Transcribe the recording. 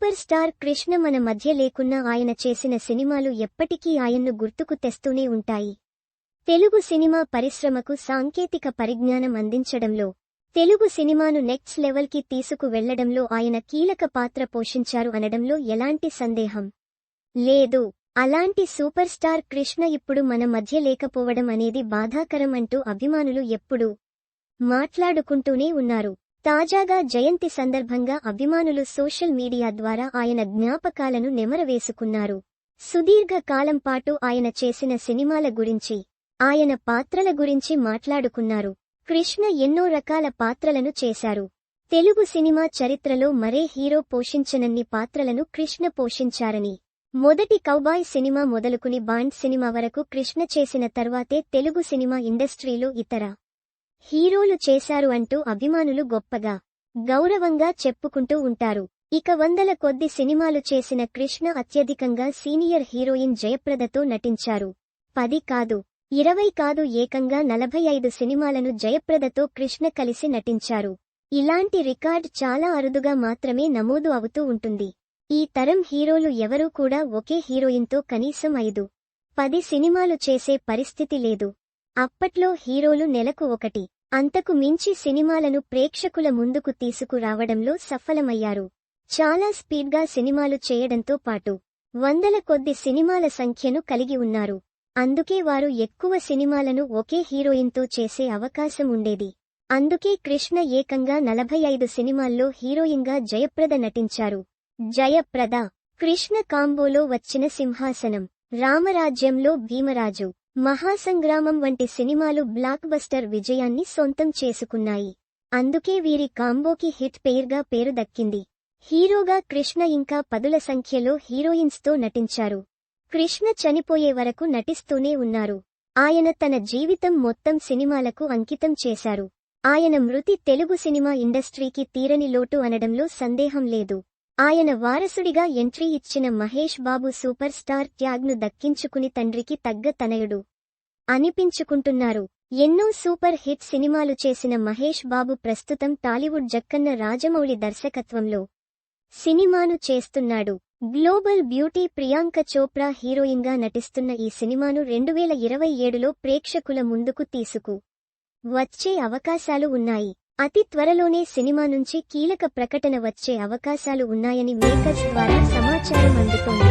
Super star Krishna మన మధ్య లేకున్నా ఆయన చేసిన సినిమాలు ఎప్పటికీ ఆయన్ను గుర్తుకు తెస్తూనే ఉంటాయి. తెలుగు సినిమా పరిశ్రమకు సాంకేతిక పరిజ్ఞానం అందించడంలో తెలుగు సినిమాను నెక్స్ట్ లెవెల్కి తీసుకు వెళ్ళడంలో ఆయన కీలక పాత్ర పోషించారు అనడంలో ఎలాంటి సందేహం? లేదు అలాంటి సూపర్ స్టార్ కృష్ణ ఇప్పుడు మన మధ్య లేకపోవడం అనేది బాధాకరం అంటూ అభిమానులు ఎప్పుడూ మాట్లాడుకుంటూనే ఉన్నారు. తాజాగా జయంతి సందర్భంగా అభిమానులు సోషల్ మీడియా ద్వారా ఆయన జ్ఞాపకాలను నెమరవేసుకున్నారు. సుదీర్ఘ కాలం పాటు ఆయన చేసిన సినిమాల గురించి ఆయన పాత్రల గురించి మాట్లాడుకున్నారు. కృష్ణ ఎన్నో రకాల పాత్రలను చేశారు. తెలుగు సినిమా చరిత్రలో మరే హీరో పోషించనన్ని పాత్రలను కృష్ణ పోషించారని. మొదటి కౌబాయ్ సినిమా మొదలుకుని బాండ్ సినిమా వరకు కృష్ణ చేసిన తర్వాతే తెలుగు సినిమా ఇండస్ట్రీలో ఇతర హీరోలు చేశారు అంటూ అభిమానులు గొప్పగా గౌరవంగా చెప్పుకుంటూ ఉంటారు. ఇక వందల కొద్ది సినిమాలు చేసిన కృష్ణ అత్యధికంగా సీనియర్ హీరోయిన్ జయప్రదతో నటించారు. పది కాదు ఇరవై కాదు ఏకంగా నలభై ఐదు సినిమాలను జయప్రదతో కృష్ణ కలిసి నటించారు. ఇలాంటి రికార్డ్ చాలా అరుదుగా మాత్రమే నమోదు అవుతూ ఉంటుంది. ఈ తరం హీరోలు ఎవరూ కూడా ఒకే హీరోయిన్తో కనీసం ఐదు పది సినిమాలు చేసే పరిస్థితి లేదు. అప్పట్లో హీరోలు నెలకు ఒకటి అంతకు మించి సినిమాలను ప్రేక్షకుల ముందుకు తీసుకురావడంలో సఫలమయ్యారు. చాలా స్పీడ్గా సినిమాలు చేయడంతో పాటు వందల కొద్ది సినిమాల సంఖ్యను కలిగి ఉన్నారు. అందుకే వారు ఎక్కువ సినిమాలను ఒకే హీరోయిన్తో చేసే అవకాశం ఉండేది. అందుకే కృష్ణ ఏకంగా నలభై ఐదు సినిమాల్లో హీరోయిన్గా జయప్రద నటించారు. జయప్రద కృష్ణ కాంబోలో వచ్చిన సింహాసనం రామరాజ్యంలో భీమరాజు. మహాసంగ్రామం వంటి సినిమాలు బ్లాక్ బస్టర్ విజయాన్ని సొంతం చేసుకున్నాయి. అందుకే వీరి కాంబోకి హిట్ పేర్గా పేరు దక్కింది. హీరోగా కృష్ణ ఇంకా పదుల సంఖ్యలో హీరోయిన్స్తో నటించారు. కృష్ణ చనిపోయే వరకు నటిస్తూనే ఉన్నారు. ఆయన తన జీవితం మొత్తం సినిమాలకు అంకితం చేశారు. ఆయన మృతి తెలుగు సినిమా ఇండస్ట్రీకి తీరని లోటు అనడంలో సందేహం లేదు. ఆయన వారసుడిగా ఎంట్రీ ఇచ్చిన మహేష్ బాబు సూపర్ స్టార్ ట్యాగ్ను దక్కించుకుని తండ్రికి తగ్గ తనయుడు అనిపించుకుంటున్నారు. ఎన్నో సూపర్ హిట్ సినిమాలు చేసిన మహేష్ బాబు ప్రస్తుతం టాలీవుడ్ జక్కన్న రాజమౌళి దర్శకత్వంలో సినిమాను చేస్తున్నాడు. గ్లోబల్ బ్యూటీ ప్రియాంక చోప్రా హీరోయిన్గా నటిస్తున్న ఈ సినిమాను రెండువేల ఇరవై ఏడులో ప్రేక్షకుల ముందుకు తీసుకు వచ్చే అవకాశాలు ఉన్నాయి. అతి త్వరలోనే సినిమా నుంచి కీలక ప్రకటన వచ్చే అవకాశాలు ఉన్నాయని మేకర్స్ ద్వారా సమాచారం అందుతోంది.